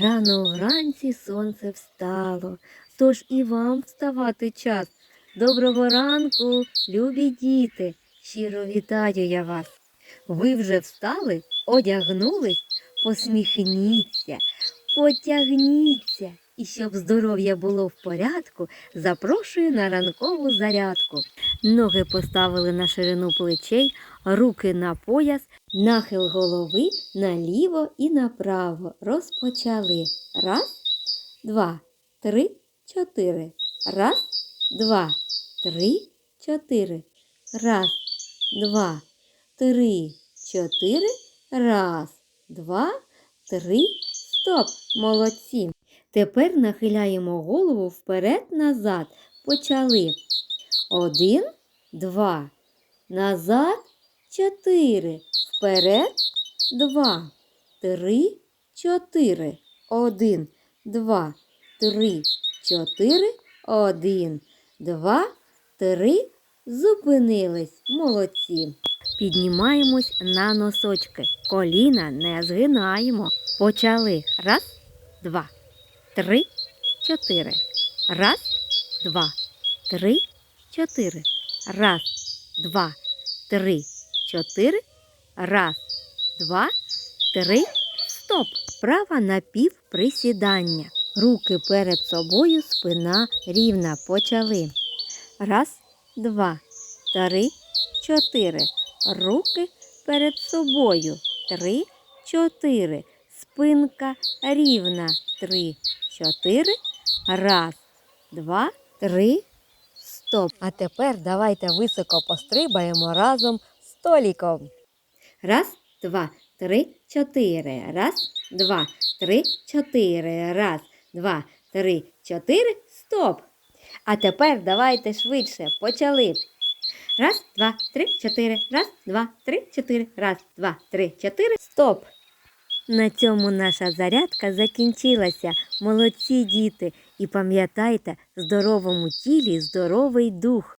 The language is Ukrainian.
Рано вранці сонце встало, тож і вам вставати час. Доброго ранку, любі діти, щиро вітаю я вас. Ви вже встали, одягнулись, посміхніться, потягніться. І щоб здоров'я було в порядку, запрошую на ранкову зарядку. Ноги поставили на ширину плечей, руки на пояс, нахил голови наліво і направо. Розпочали. Раз, два, три, чотири. Раз, два, три, чотири. Раз, два, три, чотири. Раз, два, три. Стоп! Молодці! Тепер нахиляємо голову вперед-назад. Почали. Один, два. Назад чотири. Вперед два. Три, чотири. Один, два, три, чотири. Один, два, три. Зупинились. Молодці. Піднімаємось на носочки. Коліна не згинаємо. Почали. Раз, два, три, чотири. Раз, два, три, чотири. Раз, два, три, чотири. Раз, два, три. Стоп. Права напівприсідання. Руки перед собою, спина рівна. Почали. Раз, два, три, чотири. Руки перед собою. Три, чотири. Спинка рівна. Три, чотири. Раз, два, три. Стоп. А тепер давайте високо пострибаємо разом з століком. Раз, два, три, чотири. Раз, два, три, чотири. Раз, два, три, чотири. Стоп. А тепер давайте швидше. Почали. Раз, два, три, чотири. Раз, два, три, чотири. Раз, два, три, чотири. Стоп. На цьому наша зарядка закінчилася. Молодці діти. І пам'ятайте, здоровому тілі здоровий дух.